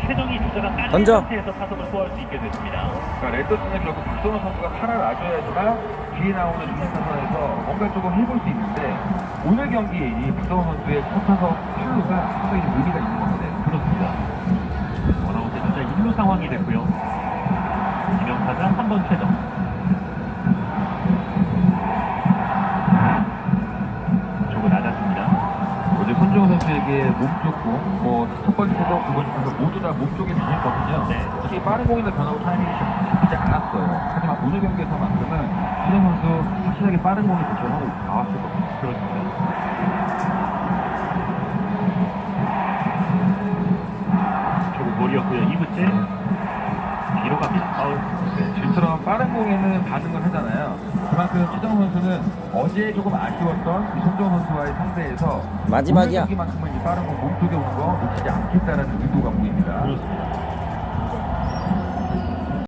최정희 주자가 던져. 상태에서 타석을 소화할 수 있게 됐습니다. 그러니까 랜더스는 결국 박성호 선수가 살아나줘야지만 뒤에 나오는 중심 타선에서 뭔가 조금 해볼 수 있는데 오늘 경기 이 박성호 선수의 첫 타석 출루가 상당히 좀 의미가 있는 것 같아요. 그렇습니다. 원아웃의 주자 1루 상황이 됐고요. 지명타자 3번 최정. 어제 손정호 선수에게 몸쪽 공, 뭐첫 번째 타석, 두 번째 타석 모두 다 몸 쪽에 주셨거든요. 네. 특히 빠른 공이나 변화고 타이밍이 좀 잡히지 않았어요. 하지만 오늘 경기에서만큼은 손정호 선수 확실하게 빠른 공이 도전하고 나왔을 겁니다. 그렇습니다. 조금 볼이었고요. 2구째 뒤로 갑니다. 아우. 네, 지금처럼 빠른 공에는 반응을 하잖아요. 그만큼 최정호 선수는 어제 조금 아쉬웠던 이 손정호 선수와의 상대에서 마지막이야. 오늘 경기만큼은 이 빠른 공 몸쪽에 오는 거 놓치지 않겠다라는 의도가 보입니다.